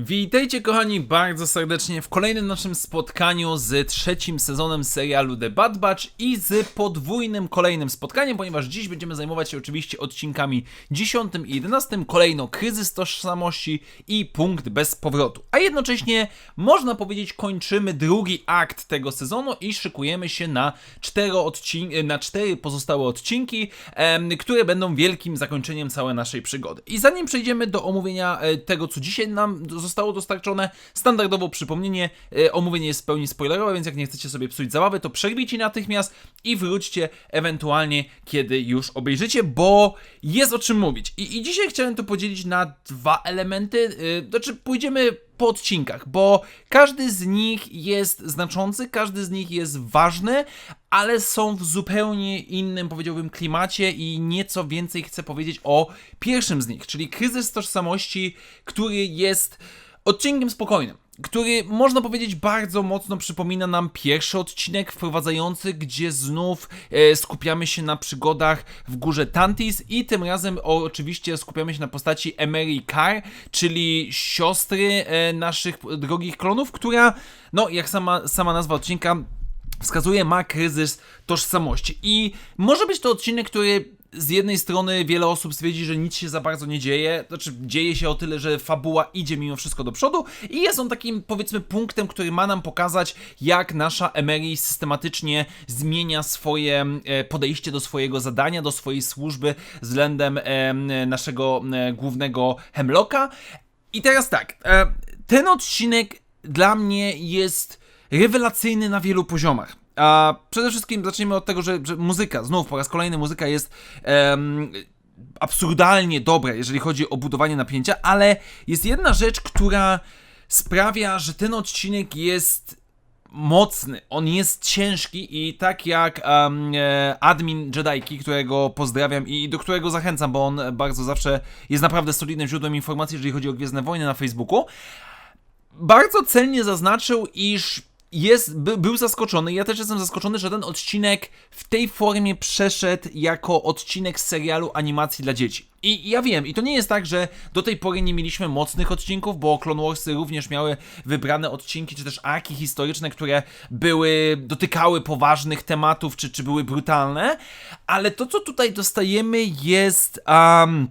Witajcie kochani bardzo serdecznie w kolejnym naszym spotkaniu z trzecim sezonem serialu The Bad Batch i z podwójnym kolejnym spotkaniem, ponieważ dziś będziemy zajmować się oczywiście odcinkami 10 i 11, kolejno kryzys tożsamości i punkt bez powrotu. A jednocześnie można powiedzieć kończymy drugi akt tego sezonu i szykujemy się na cztery, odcin- na pozostałe odcinki, em, które będą wielkim zakończeniem całej naszej przygody. I zanim przejdziemy do omówienia e, tego, co dzisiaj nam zostało dostarczone, standardowo przypomnienie, e, omówienie jest w pełni spoilerowe, więc jak nie chcecie sobie psuć zabawy, to przerwijcie natychmiast i wróćcie ewentualnie, kiedy już obejrzycie, bo jest o czym mówić. I, i dzisiaj chciałem to podzielić na dwa elementy, yy, znaczy pójdziemy po odcinkach, bo każdy z nich jest znaczący, każdy z nich jest ważny, ale są w zupełnie innym, powiedziałbym, klimacie i nieco więcej chcę powiedzieć o pierwszym z nich, czyli kryzys tożsamości, który jest odcinkiem spokojnym. Który można powiedzieć bardzo mocno przypomina nam pierwszy odcinek wprowadzający, gdzie znów e, skupiamy się na przygodach w górze Tantis i tym razem o, oczywiście skupiamy się na postaci Emery Carr, czyli siostry e, naszych drogich klonów, która, no jak sama, sama nazwa odcinka wskazuje, ma kryzys tożsamości. I może być to odcinek, który z jednej strony wiele osób stwierdzi, że nic się za bardzo nie dzieje, znaczy dzieje się o tyle, że fabuła idzie mimo wszystko do przodu i jest on takim powiedzmy punktem, który ma nam pokazać, jak nasza Emery systematycznie zmienia swoje e, podejście do swojego zadania, do swojej służby względem e, naszego e, głównego Hemlocka. I teraz tak, ten odcinek dla mnie jest rewelacyjny na wielu poziomach. A przede wszystkim zacznijmy od tego, że, że muzyka, znów po raz kolejny muzyka jest em, absurdalnie dobra, jeżeli chodzi o budowanie napięcia, ale jest jedna rzecz, która sprawia, że ten odcinek jest mocny, on jest ciężki i tak jak e, admin Jedajki, którego pozdrawiam i do którego zachęcam, bo on bardzo zawsze jest naprawdę solidnym źródłem informacji, jeżeli chodzi o Gwiezdne Wojny na Facebooku, bardzo celnie zaznaczył, iż jest, by, był zaskoczony. Ja też jestem zaskoczony, że ten odcinek w tej formie przeszedł jako odcinek z serialu animacji dla dzieci. I ja wiem, i to nie jest tak, że do tej pory nie mieliśmy mocnych odcinków, bo Clone Warsy również miały wybrane odcinki, czy też arki historyczne, które były, dotykały poważnych tematów, czy, czy były brutalne, ale to, co tutaj dostajemy jest, um,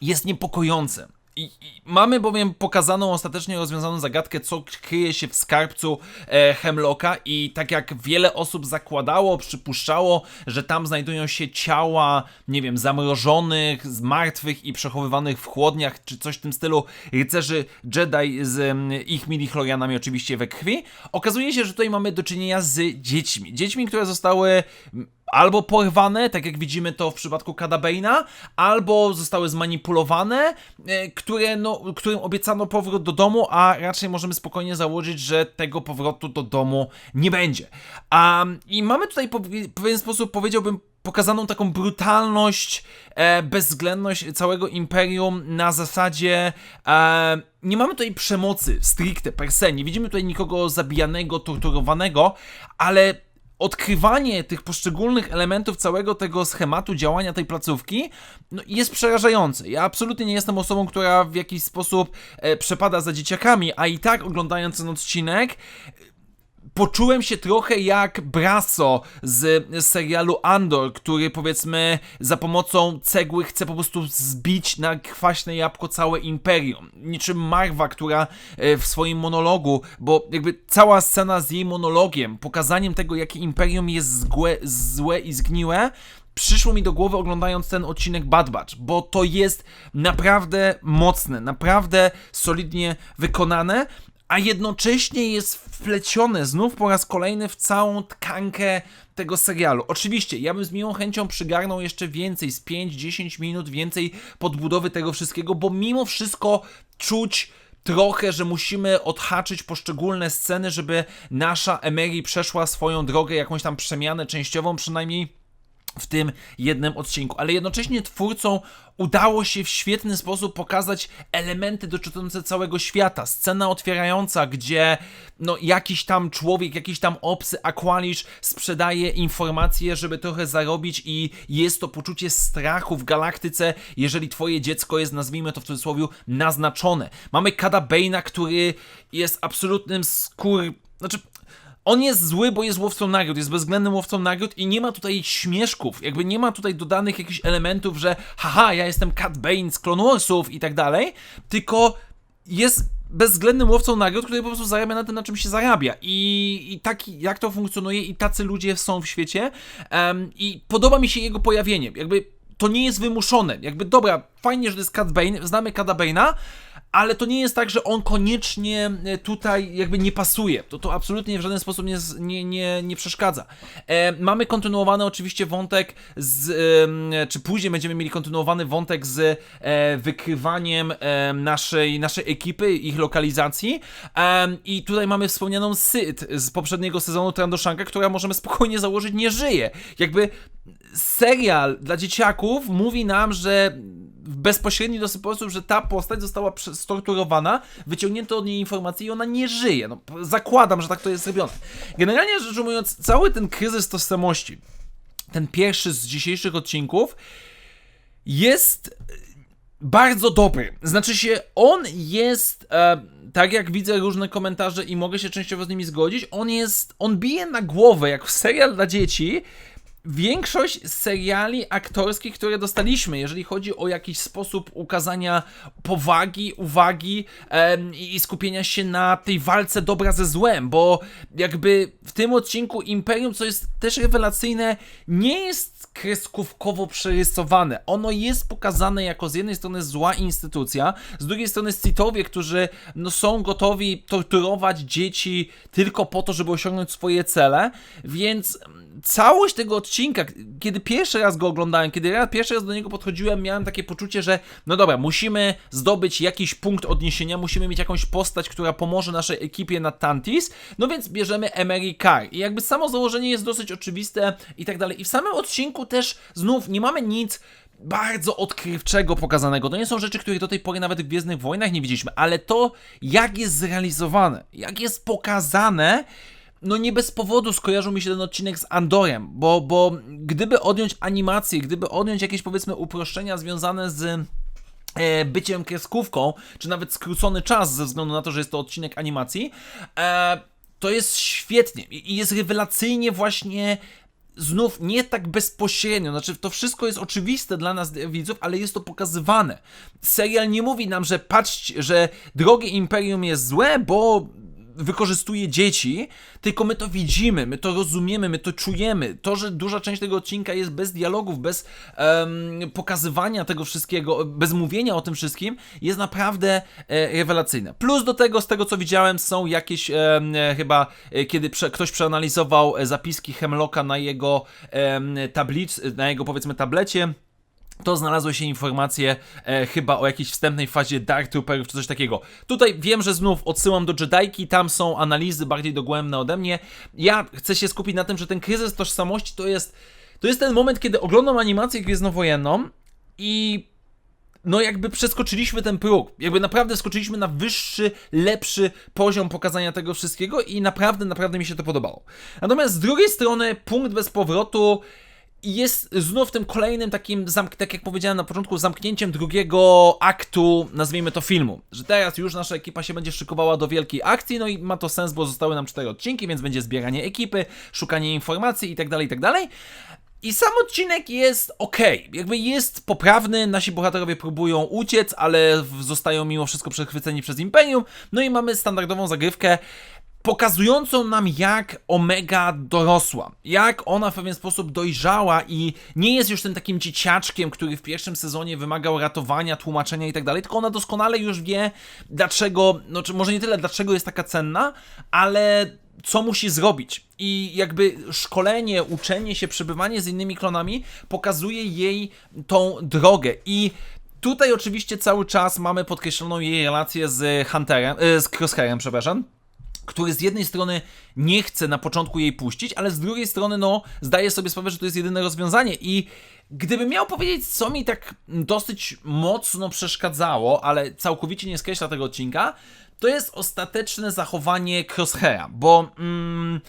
jest niepokojące. I, I mamy bowiem pokazaną ostatecznie rozwiązaną zagadkę, co kryje się w skarbcu e, Hemlocka i tak jak wiele osób zakładało, przypuszczało, że tam znajdują się ciała, nie wiem, zamrożonych, zmartwych i przechowywanych w chłodniach, czy coś w tym stylu rycerzy Jedi z em, ich midichlorianami oczywiście we krwi, okazuje się, że tutaj mamy do czynienia z dziećmi. Dziećmi, które zostały albo porwane, tak jak widzimy to w przypadku Kadabeina, albo zostały zmanipulowane, e, które, no, którym obiecano powrót do domu, a raczej możemy spokojnie założyć, że tego powrotu do domu nie będzie. Um, I mamy tutaj w pewien sposób, powiedziałbym, pokazaną taką brutalność, e, bezwzględność całego imperium na zasadzie e, nie mamy tutaj przemocy stricte per se, nie widzimy tutaj nikogo zabijanego, torturowanego, ale odkrywanie tych poszczególnych elementów całego tego schematu działania tej placówki no, jest przerażające. Ja absolutnie nie jestem osobą, która w jakiś sposób e, przepada za dzieciakami, a i tak oglądając ten odcinek poczułem się trochę jak Brasso z serialu Andor, który powiedzmy za pomocą cegły chce po prostu zbić na kwaśne jabłko całe imperium. Niczym Marwa, która e, w swoim monologu, bo jakby cała scena z jej monologiem, pokazaniem tego, jakie imperium jest zgłe, złe i zgniłe, przyszło mi do głowy oglądając ten odcinek Bad Batch, bo to jest naprawdę mocne, naprawdę solidnie wykonane, a jednocześnie jest wplecione znów po raz kolejny w całą tkankę tego serialu. Oczywiście, ja bym z miłą chęcią przygarnął jeszcze więcej, z 5-10 minut więcej podbudowy tego wszystkiego, bo mimo wszystko czuć trochę, że musimy odhaczyć poszczególne sceny, żeby nasza Emery przeszła swoją drogę, jakąś tam przemianę częściową przynajmniej w tym jednym odcinku, ale jednocześnie twórcom udało się w świetny sposób pokazać elementy dotyczące całego świata. Scena otwierająca, gdzie no, jakiś tam człowiek, jakiś tam obcy Aqualish sprzedaje informacje, żeby trochę zarobić i jest to poczucie strachu w galaktyce, jeżeli twoje dziecko jest, nazwijmy to w cudzysłowie, naznaczone. Mamy Kada Bane'a, który jest absolutnym skór... Znaczy, on jest zły, bo jest łowcą nagród, jest bezwzględnym łowcą nagród i nie ma tutaj śmieszków, jakby nie ma tutaj dodanych jakichś elementów, że haha, ja jestem Cat Bane z Clone Warsów i tak dalej, tylko jest bezwzględnym łowcą nagród, który po prostu zarabia na tym, na czym się zarabia. I, i tak jak to funkcjonuje i tacy ludzie są w świecie em, i podoba mi się jego pojawienie, jakby to nie jest wymuszone, jakby dobra, fajnie, że to jest Cat Bane, znamy Cata Bane'a, ale to nie jest tak, że on koniecznie e, tutaj jakby nie pasuje. To, to absolutnie w żaden sposób nie, nie, nie, nie przeszkadza. E, mamy kontynuowany oczywiście wątek z, em, czy później będziemy mieli kontynuowany wątek z e, wykrywaniem e, naszej, naszej ekipy, ich lokalizacji. Em, I tutaj mamy wspomnianą Syd z poprzedniego sezonu Trandoshanka, która możemy spokojnie założyć nie żyje. Jakby serial dla dzieciaków mówi nam, że w bezpośredni sposób, że ta postać została storturowana, wyciągnięto od niej informacje i ona nie żyje. No, zakładam, że tak to jest zrobione. Generalnie rzecz ujmując, cały ten kryzys tożsamości, ten pierwszy z dzisiejszych odcinków, jest e, bardzo dobry. Znaczy się, on jest, e, tak jak widzę różne komentarze i mogę się częściowo z nimi zgodzić, on jest, on bije na głowę, jak serial dla dzieci, większość seriali aktorskich, które dostaliśmy, jeżeli chodzi o jakiś sposób ukazania powagi, uwagi em, i skupienia się na tej walce dobra ze złem, bo jakby w tym odcinku Imperium, co jest też rewelacyjne, nie jest kreskówkowo przerysowane. Ono jest pokazane jako z jednej strony zła instytucja, z drugiej strony Sithowie, którzy no, są gotowi torturować dzieci tylko po to, żeby osiągnąć swoje cele, więc całość tego odcinka, kiedy pierwszy raz go oglądałem, kiedy ja pierwszy raz do niego podchodziłem, miałem takie poczucie, że no dobra, musimy zdobyć jakiś punkt odniesienia, musimy mieć jakąś postać, która pomoże naszej ekipie na Tantis, no więc bierzemy Emery Carr. I jakby samo założenie jest dosyć oczywiste i tak dalej. I w samym odcinku też znów nie mamy nic bardzo odkrywczego pokazanego. To nie są rzeczy, których do tej pory nawet w Gwiezdnych Wojnach nie widzieliśmy, ale to, jak jest zrealizowane, jak jest pokazane, no nie bez powodu skojarzył mi się ten odcinek z Andorem, bo, bo gdyby odjąć animację, gdyby odjąć jakieś powiedzmy uproszczenia związane z e, byciem kreskówką, czy nawet skrócony czas ze względu na to, że jest to odcinek animacji, e, to jest świetnie i jest rewelacyjnie właśnie znów nie tak bezpośrednio, znaczy to wszystko jest oczywiste dla nas widzów, ale jest to pokazywane. Serial nie mówi nam, że patrzcie, że drogie imperium jest złe, bo wykorzystuje dzieci, tylko my to widzimy, my to rozumiemy, my to czujemy. To, że duża część tego odcinka jest bez dialogów, bez em, pokazywania tego wszystkiego, bez mówienia o tym wszystkim, jest naprawdę e, rewelacyjne. Plus do tego, z tego co widziałem, są jakieś e, chyba, e, kiedy prze, ktoś przeanalizował e, zapiski Hemlocka na jego tablic, na jego powiedzmy tablecie, to znalazły się informacje e, chyba o jakiejś wstępnej fazie Dark Trooperów czy coś takiego. Tutaj wiem, że znów odsyłam do Jedajki, tam są analizy bardziej dogłębne ode mnie. Ja chcę się skupić na tym, że ten kryzys tożsamości to jest, to jest ten moment, kiedy oglądam animację gwiezdnowojenną i no jakby przeskoczyliśmy ten próg. Jakby naprawdę skoczyliśmy na wyższy, lepszy poziom pokazania tego wszystkiego i naprawdę, naprawdę mi się to podobało. Natomiast z drugiej strony punkt bez powrotu jest znów tym kolejnym takim, tak jak powiedziałem na początku, zamknięciem drugiego aktu, nazwijmy to filmu. Że teraz już nasza ekipa się będzie szykowała do wielkiej akcji, no i ma to sens, bo zostały nam cztery odcinki, więc będzie zbieranie ekipy, szukanie informacji i tak dalej, i tak. I sam odcinek jest ok, jakby jest poprawny, nasi bohaterowie próbują uciec, ale zostają mimo wszystko przechwyceni przez Imperium, no i mamy standardową zagrywkę, pokazującą nam, jak Omega dorosła, jak ona w pewien sposób dojrzała i nie jest już tym takim dzieciaczkiem, który w pierwszym sezonie wymagał ratowania, tłumaczenia i tak dalej, tylko ona doskonale już wie, dlaczego, no czy może nie tyle, dlaczego jest taka cenna, ale co musi zrobić. I jakby szkolenie, uczenie się, przebywanie z innymi klonami pokazuje jej tą drogę. I tutaj oczywiście cały czas mamy podkreśloną jej relację z Hunterem, e, z Crosshairem, przepraszam który z jednej strony nie chce na początku jej puścić, ale z drugiej strony, no, zdaje sobie sprawę, że to jest jedyne rozwiązanie. I gdybym miał powiedzieć, co mi tak dosyć mocno przeszkadzało, ale całkowicie nie skreśla tego odcinka, to jest ostateczne zachowanie Crosshaira, bo. Mm,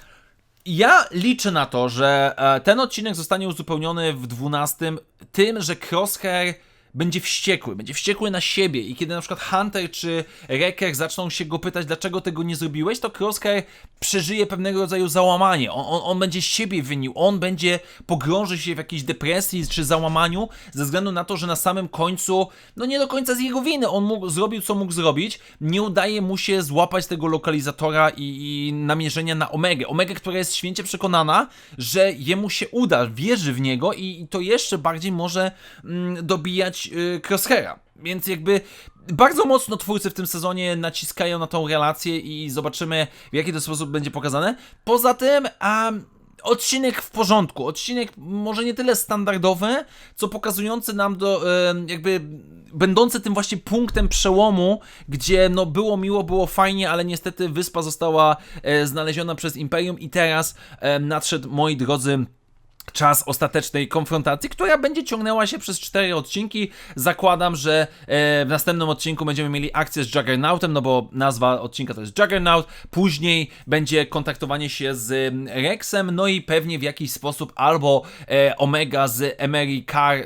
ja liczę na to, że e, ten odcinek zostanie uzupełniony w 12 tym, że Crosshair będzie wściekły, będzie wściekły na siebie i kiedy na przykład Hunter czy Wrecker zaczną się go pytać, dlaczego tego nie zrobiłeś, to Crosshair przeżyje pewnego rodzaju załamanie. On, on, on będzie siebie winił, on będzie pogrąży się w jakiejś depresji czy załamaniu ze względu na to, że na samym końcu, no nie do końca z jego winy, on mógł, zrobił co mógł zrobić, nie udaje mu się złapać tego lokalizatora i, i namierzenia na Omegę. Omegę, która jest święcie przekonana, że jemu się uda, wierzy w niego i, i to jeszcze bardziej może mm, dobijać y, Crosshaira. Więc jakby bardzo mocno twórcy w tym sezonie naciskają na tą relację i zobaczymy w jaki to sposób będzie pokazane. Poza tym, a odcinek w porządku. Odcinek może nie tyle standardowy, co pokazujący nam do jakby będący tym właśnie punktem przełomu, gdzie no było miło, było fajnie, ale niestety wyspa została e, znaleziona przez Imperium i teraz nadszedł, moi drodzy, czas ostatecznej konfrontacji, która będzie ciągnęła się przez cztery odcinki. Zakładam, że e, w następnym odcinku będziemy mieli akcję z Juggernautem, no bo nazwa odcinka to jest Juggernaut. Później będzie kontaktowanie się z mm, Rexem, no i pewnie w jakiś sposób albo e, Omega z Emery Carr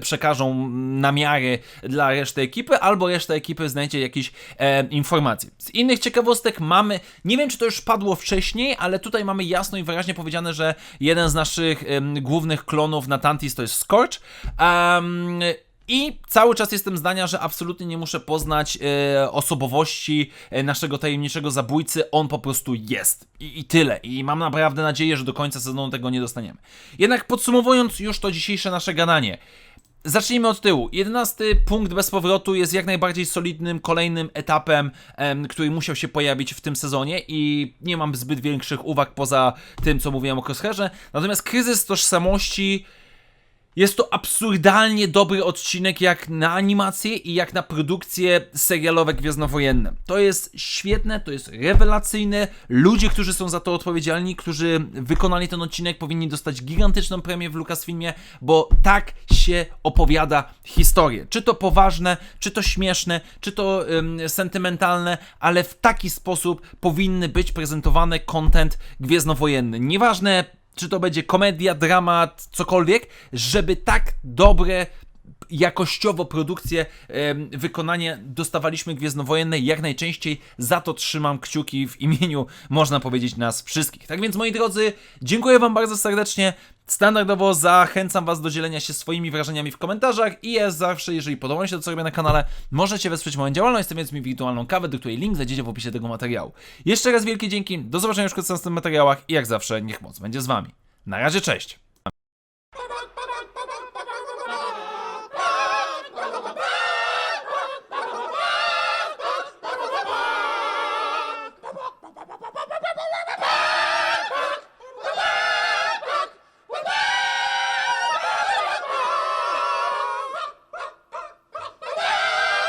przekażą namiary dla reszty ekipy, albo reszta ekipy znajdzie jakieś e, informacje. Z innych ciekawostek mamy, nie wiem czy to już padło wcześniej, ale tutaj mamy jasno i wyraźnie powiedziane, że jeden z naszych głównych klonów Natantis to jest Scorch. Em, i cały czas jestem zdania, że absolutnie nie muszę poznać e, osobowości e, naszego tajemniczego zabójcy. On po prostu jest. I, I tyle. I mam naprawdę nadzieję, że do końca sezonu tego nie dostaniemy. Jednak podsumowując już to dzisiejsze nasze gadanie. Zacznijmy od tyłu. Jedenasty punkt bez powrotu jest jak najbardziej solidnym kolejnym etapem, em, który musiał się pojawić w tym sezonie i nie mam zbyt większych uwag poza tym, co mówiłem o Crosshairze. Natomiast kryzys tożsamości jest to absurdalnie dobry odcinek jak na animację i jak na produkcje serialowe gwiezdnowojenne. To jest świetne, to jest rewelacyjne. Ludzie, którzy są za to odpowiedzialni, którzy wykonali ten odcinek, powinni dostać gigantyczną premię w Lucasfilmie, bo tak się opowiada historię. Czy to poważne, czy to śmieszne, czy to ym, sentymentalne, ale w taki sposób powinny być prezentowane content gwiezdnowojenny. Nieważne czy to będzie komedia, dramat, cokolwiek, żeby tak dobre jakościowo produkcje, em, wykonanie dostawaliśmy gwiezdnowojenne jak najczęściej. Za to trzymam kciuki w imieniu, można powiedzieć, nas wszystkich. Tak więc, moi drodzy, dziękuję Wam bardzo serdecznie. Standardowo zachęcam Was do dzielenia się swoimi wrażeniami w komentarzach i jak zawsze, jeżeli podoba mi się to, co robię na kanale, możecie wesprzeć moją działalność, stawiając mi wirtualną kawę, do której link znajdziecie w opisie tego materiału. Jeszcze raz wielkie dzięki, do zobaczenia już w następnych materiałach i jak zawsze, niech moc będzie z Wami. Na razie, cześć!